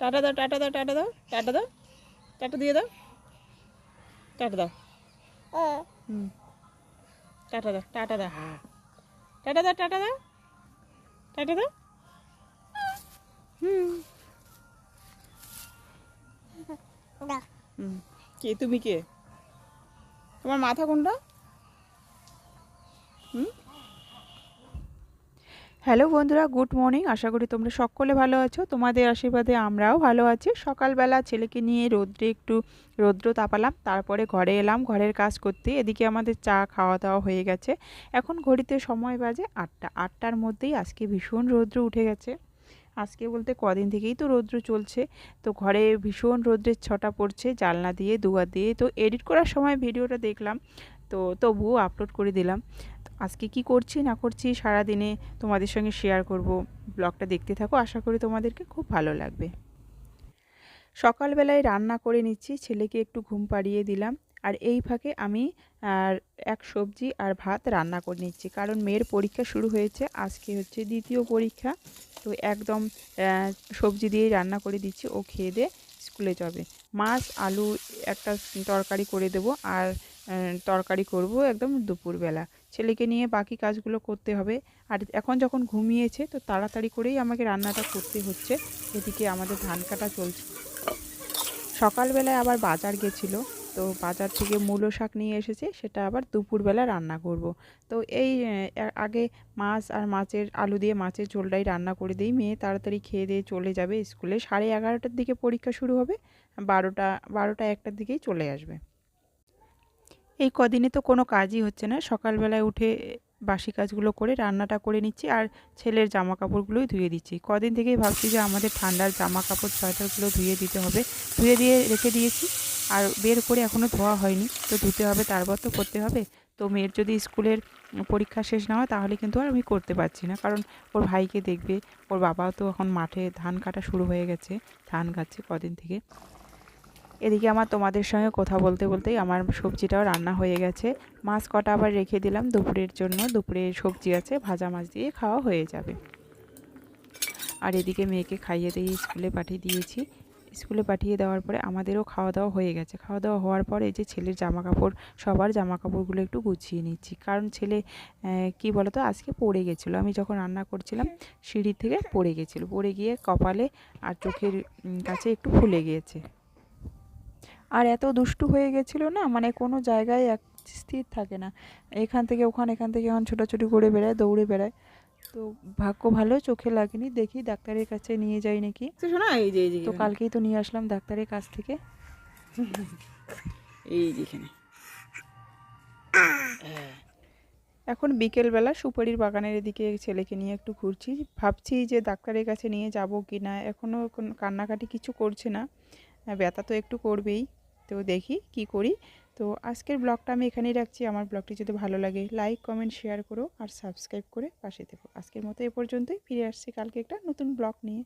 Tata দাও টাটা দাও টাটা দাও টাটা দাও টাটা দিয়ে দাও টাটা দাও। হুম। টাটা দাও টাটা দাও টাটা দাও টাটা দাও টাটা দাও। হুম। হুম। কে তুমি কে? তোমার মাথা কোনটা? হুম? হ্যালো বন্ধুরা, গুড মর্নিং। আশা করি তোমরা সকলে ভালো আছো। তোমাদের আশীর্বাদে আমরাও ভালো আছি। সকালবেলা ছেলেকে নিয়ে রোদ্রে একটু রৌদ্র তাপালাম, তারপরে ঘরে এলাম। ঘরের কাজ করতে এদিকে আমাদের চা খাওয়া দাওয়া হয়ে গেছে। এখন ঘড়িতে সময় বাজে আটটা। আটটার মধ্যেই আজকে ভীষণ রৌদ্র উঠে গেছে। আজকে বলতে কদিন থেকেই তো রৌদ্র চলছে। তো ঘরে ভীষণ রৌদ্রের ছটা পড়ছে, জানলা দিয়ে, দুয়ার দিয়ে। তো এডিট করার সময় ভিডিওটা দেখলাম। তো তবুও আপলোড করে দিলাম। আজকে কি করছি, না করছি সারা দিনে তোমাদের সঙ্গে শেয়ার করব। ব্লগটা দেখতে থাকো, আশা করি তোমাদেরকে খুব ভালো লাগবে। সকালবেলায় রান্না করে নিচ্ছি, ছেলেকে একটু ঘুম পাড়িয়ে দিলাম। আর এই ফাঁকে আমি, আর এক সবজি আর ভাত রান্না করে নিচ্ছি। কারণ মেয়ের পরীক্ষা শুরু হয়েছে, আজকে হচ্ছে দ্বিতীয় পরীক্ষা। তো একদম সবজি দিয়েই রান্না করে দিচ্ছি, ও খেয়ে দিয়ে স্কুলে যাবে। মাছ, আলু একটা তরকারি করে দেব। আর তরকারি করব একদম দুপুরবেলা। ছেলেকে নিয়ে বাকি কাজগুলো করতে হবে। আর এখন যখন ঘুমিয়েছে, তো তাড়াতাড়ি করেই আমাকে রান্নাটা করতে হচ্ছে। এদিকে আমাদের ধান কাটা চলছে। সকালবেলায় আবার বাজার গেছিল। তো বাজার থেকে মূলো শাক নিয়ে এসেছে, সেটা আবার দুপুরবেলা রান্না করব। তো এই আগে মাছ আর মাছের, আলু দিয়ে মাছের ঝোলটাই রান্না করে দিই। মেয়ে তাড়াতাড়ি খেয়ে দিয়ে চলে যাবে স্কুলে। সাড়ে এগারোটার দিকে পরীক্ষা শুরু হবে। বারোটা বারোটা একটার দিকেই চলে আসবে। এই কদিনে তো কোনো কাজই হচ্ছে না। সকালবেলায় উঠে বাসি কাজগুলো করে রান্নাটা করে নিচ্ছি আর ছেলের জামা কাপড়গুলোই ধুয়ে দিচ্ছি। কদিন থেকেই ভাবছি যে আমাদের ঠান্ডার জামা কাপড় সোয়েটারগুলো ধুয়ে দিতে হবে। ধুয়ে দিয়ে রেখে দিয়েছি আর বের করে এখনও ধোয়া হয়নি। তো ধুতে হবে, তারপর তো করতে হবে। তো মেয়ের যদি স্কুলের পরীক্ষা শেষ না হয় তাহলে কিন্তু আর আমি করতে পারছি না। কারণ ওর ভাইকে দেখবে, ওর বাবাও তো এখন মাঠে ধান কাটা শুরু হয়ে গেছে, ধান কাটছে কদিন থেকে। এদিকে আমার তোমাদের সঙ্গে কথা বলতে বলতেই আমার সবজিটাও রান্না হয়ে গেছে। মাছ কটা আবার রেখে দিলাম, দুপুরের জন্য দুপুরে সবজি আছে, ভাজা মাছ দিয়ে খাওয়া হয়ে যাবে। আর এদিকে মেয়েকে খাইয়ে দিয়ে স্কুলে পাঠিয়ে দিয়েছি। স্কুলে পাঠিয়ে দেওয়ার পরে আমাদেরও খাওয়া দাওয়া হয়ে গেছে। খাওয়া দাওয়া হওয়ার পরে এই যে ছেলের জামা কাপড় সবার জামা কাপড়গুলো একটু গুছিয়ে নিচ্ছি। কারণ ছেলে কি বলতো, আজকে পড়ে গেছিল। আমি যখন রান্না করছিলাম সিঁড়ি থেকে পড়ে গেছিল। পড়ে গিয়ে কপালে আর চোখের কাছে একটু ফুলে গিয়েছে। আর এত দুষ্টু হয়ে গেছিল না মানে কোনো জায়গায় এক স্থির থাকে না। এখান থেকে ওখানে এখান থেকে এখন ছোটাছুটি করে বেড়ায় দৌড়ে বেড়ায়। তো ভাগ্য ভালো চোখে লাগেনি দেখি ডাক্তারের কাছে নিয়ে যাই নাকি। তো শোনা এই যে তো কালকেই তো নিয়ে আসলাম ডাক্তারের কাছ থেকে। এই যেখানে এখন। বিকেলবেলা সুপারির বাগানের এদিকে ছেলেকে নিয়ে একটু ঘুরছি। ভাবছি যে ডাক্তারের কাছে নিয়ে যাব কি না এখনও কোনো কান্নাকাটি কিছু করছে না। ব্যথা তো একটু করবেই। তো দেখি কি করি। তো আজকের ব্লগটা আমি এখানেই রাখছি। আমার ব্লগটি যদি ভালো লাগে লাইক কমেন্ট শেয়ার করো আর সাবস্ক্রাইব করে পাশে দেবো আজকের মতো এ পর্যন্তই। ফিরে আসছি কালকে একটা নতুন ব্লগ নিয়ে।